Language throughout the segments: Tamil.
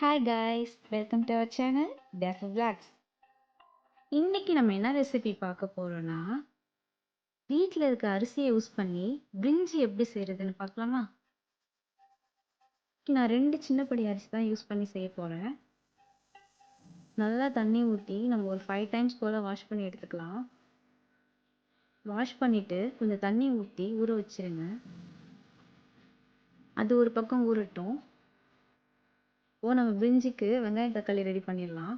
Hi guys welcome to our channel Def Blocks இன்றைக்கி நம்ம என்ன ரெசிபி பார்க்க போகிறோன்னா வீட்டில் இருக்க அரிசியை யூஸ் பண்ணி பிரிஞ்சி எப்படி செய்கிறதுன்னு பார்க்கலாமா? நான் ரெண்டு சின்னப்படி அரிசி தான் யூஸ் பண்ணி செய்ய போகிறேன் நல்லா தண்ணி ஊற்றி நம்ம ஒரு ஃபைவ் டைம்ஸ் போல் வாஷ் பண்ணி எடுத்துக்கலாம். வாஷ் பண்ணிவிட்டு கொஞ்சம் தண்ணி ஊற்றி ஊற வச்சிருங்க. அது ஒரு பக்கம் ஊறட்டும். ஓ நம்ம பிரிஞ்சிக்கு வெங்காயம் தக்காளி ரெடி பண்ணிடலாம்.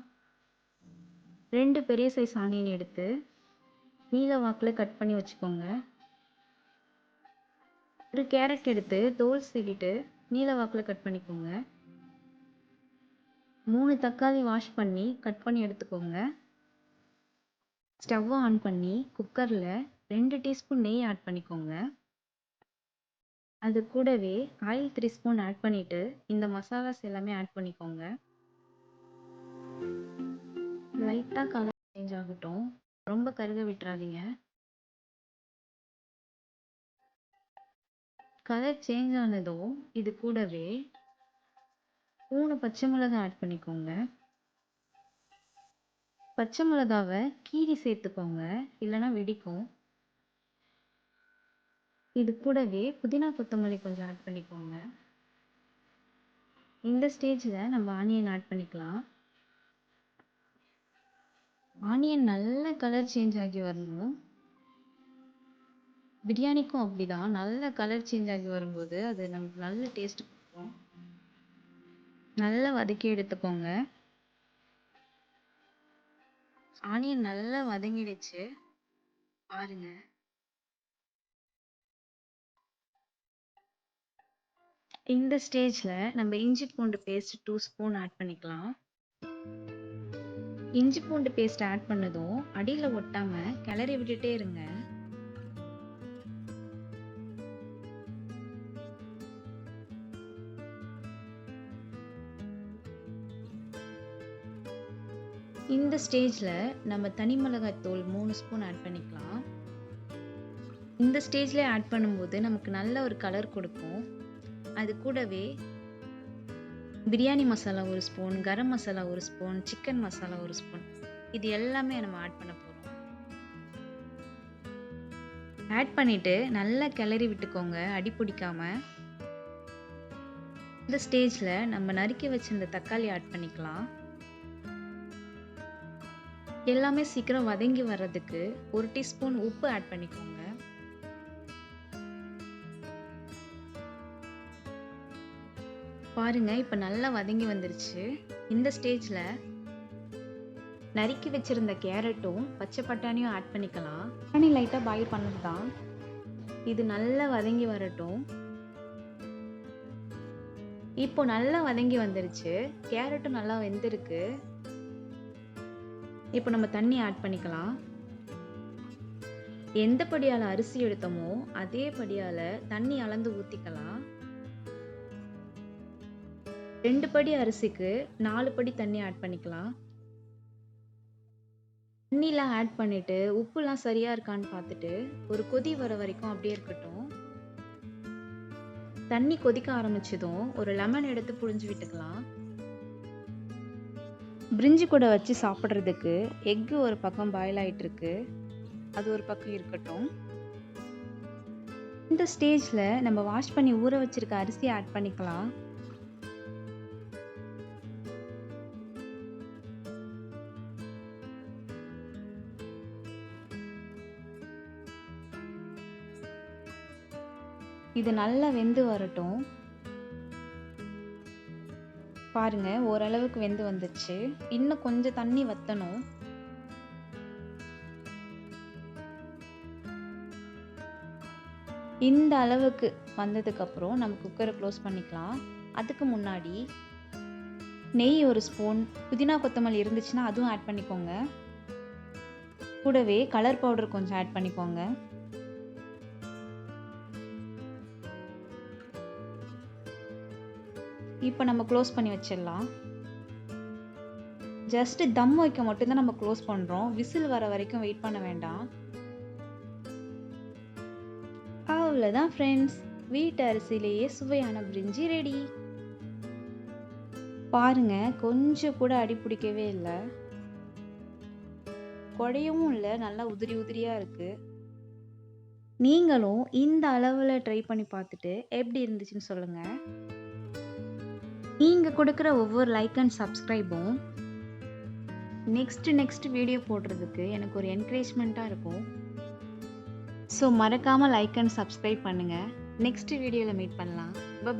ரெண்டு பெரிய சைஸ் ஆனியன் எடுத்து நீல வாக்கில் கட் பண்ணி வச்சுக்கோங்க. ஒரு கேரட் எடுத்து தோல் சீவிட்டு நீல வாக்கில் கட் பண்ணிக்கோங்க. மூணு தக்காளி வாஷ் பண்ணி கட் பண்ணி எடுத்துக்கோங்க. ஸ்டவ்வை ஆன் பண்ணி குக்கரில் ரெண்டு டீஸ்பூன் நெய் ஆட் பண்ணிக்கோங்க. அது கூடவே ஆயில் த்ரீ ஸ்பூன் ஆட் பண்ணிவிட்டு இந்த மசாலாஸ் எல்லாமே ஆட் பண்ணிக்கோங்க. லைட்டாக கலர் சேஞ்ச் ஆகட்டும். ரொம்ப கருக விட்டுறாதீங்க. கலர் சேஞ்ச் ஆனதும் இது கூடவே மூணு பச்சை மிளகா ஆட் பண்ணிக்கோங்க. பச்சை மிளகாவை கீரி சேர்த்துக்கோங்க. இல்லைன்னா வெடிக்கும். இது கூடவே புதினா கொத்தமல்லி கொஞ்சம் ஆட் பண்ணிக்கோங்க. இந்த ஸ்டேஜில் நம்ம ஆனியன் ஆட் பண்ணிக்கலாம். ஆனியன் நல்ல கலர் சேஞ்ச் ஆகி வரணும். பிரியாணிக்கும் அப்படிதான். நல்ல கலர் சேஞ்ச் ஆகி வரும்போது அது நமக்கு நல்ல டேஸ்ட் கொடுக்கும் நல்லா வதக்கி எடுத்துக்கோங்க. ஆனியன் நல்லா வதங்கிடுச்சு. பாருங்க. இந்த ஸ்டேஜில் நம்ம இஞ்சி பூண்டு பேஸ்ட் டூ ஸ்பூன் ஆட் பண்ணிக்கலாம். இஞ்சி பூண்டு பேஸ்ட் ஆட் பண்ணதும் அடியில் ஒட்டாம கிளறி விட்டுட்டே இருங்க. இந்த ஸ்டேஜில் நம்ம தனி மிளகாய் தூள் மூணு ஸ்பூன் ஆட் பண்ணிக்கலாம். இந்த ஸ்டேஜ்லேயே ஆட் பண்ணும்போது நமக்கு நல்ல ஒரு கலர் கொடுக்கும். அது கூடவே பிரியாணி மசாலா ஒரு ஸ்பூன் கரம் மசாலா ஒரு ஸ்பூன் சிக்கன் மசாலா ஒரு ஸ்பூன். இது எல்லாமே நம்ம ஆட் பண்ண போகிறோம் ஆட் பண்ணிவிட்டு நல்லா கிளறி விட்டுக்கோங்க அடி பிடிக்காமல் இந்த ஸ்டேஜில் நம்ம நறுக்கி வச்சிருந்த தக்காளி ஆட் பண்ணிக்கலாம். எல்லாமே சீக்கிரம் வதங்கி வர்றதுக்கு ஒரு டீஸ்பூன் உப்பு ஆட் பண்ணிக்கோங்க. பாருங்கள் இப்போ நல்லா வதங்கி வந்துருச்சு. இந்த ஸ்டேஜில் நறுக்கி வச்சுருந்த கேரட்டும் பச்சை பட்டாணியும் ஆட் பண்ணிக்கலாம். பட்டாணி லைட்டாக பாயில் பண்ணது தான் இது நல்லா வதங்கி வரட்டும். இப்போ நல்லா வதங்கி வந்துருச்சு. கேரட்டும் நல்லா வெந்திருக்கு. இப்போ நம்ம தண்ணி ஆட் பண்ணிக்கலாம். எந்த படியால் அரிசி எடுத்தோமோ அதே படியால் தண்ணி அளந்து ஊற்றிக்கலாம் ரெண்டு படி அரிசிக்கு நாலு படி தண்ணி ஆட் பண்ணிக்கலாம். தண்ணிலாம் ஆட் பண்ணிட்டு உப்புலாம் சரியா இருக்கான்னு பார்த்துட்டு ஒரு கொதி வர வரைக்கும் அப்படியே இருக்கட்டும். தண்ணி கொதிக்க ஆரம்பிச்சதும் ஒரு லெமன் எடுத்து புழிஞ்சு விட்டுக்கலாம். பிரிஞ்சு கூட வச்சு சாப்பிட்றதுக்கு எக்கு ஒரு பக்கம் பாயில் ஆயிட்டு இருக்கு. அது ஒரு பக்கம் இருக்கட்டும். இந்த ஸ்டேஜில் நம்ம வாஷ் பண்ணி ஊற வச்சிருக்க அரிசி ஆட் பண்ணிக்கலாம். இது நல்லா வெந்து வரட்டும். பாருங்க ஓரளவுக்கு வெந்து வந்துச்சு இன்னும் கொஞ்சம் தண்ணி வத்தணும். இந்த அளவுக்கு வந்ததுக்கப்புறம் நம்ம குக்கரை க்ளோஸ் பண்ணிக்கலாம். அதுக்கு முன்னாடி நெய் ஒரு ஸ்பூன் புதினா கொத்தமல்லி இருந்துச்சுன்னா அதுவும் ஆட் பண்ணிக்கோங்க. கூடவே கலர் பவுடர் கொஞ்சம் ஆட் பண்ணிக்கோங்க. இப்போ நம்ம க்ளோஸ் பண்ணி வச்சிடலாம். ஜஸ்ட்டு தம் வைக்க மட்டும்தான் நம்ம க்ளோஸ் பண்ணுறோம் விசில் வர வரைக்கும் வெயிட் பண்ண வேண்டாம். அவ்வளோதான் ஃப்ரெண்ட்ஸ் வீட்டு அரிசியிலேயே சுவையான பிரிஞ்சி ரெடி பாருங்க கொஞ்சம் கூட அடி பிடிக்கவே இல்லை. குடையவும் இல்லை நல்லா உதிரி உதிரியாக இருக்குது நீங்களும் இந்த அளவில் ட்ரை பண்ணி பார்த்துட்டு எப்படி இருந்துச்சுன்னு சொல்லுங்கள் நீங்கள் கொடுக்குற ஒவ்வொரு லைக் அண்ட் சப்ஸ்கிரைபும் நெக்ஸ்ட் நெக்ஸ்ட் வீடியோ போடுறதுக்கு எனக்கு ஒரு என்கரேஜ்மெண்ட்டாக இருக்கும். ஸோ மறக்காமல் லைக் அண்ட் சப்ஸ்கிரைப் பண்ணுங்கள் நெக்ஸ்ட் வீடியோவில் மீட் பண்ணலாம். பாய்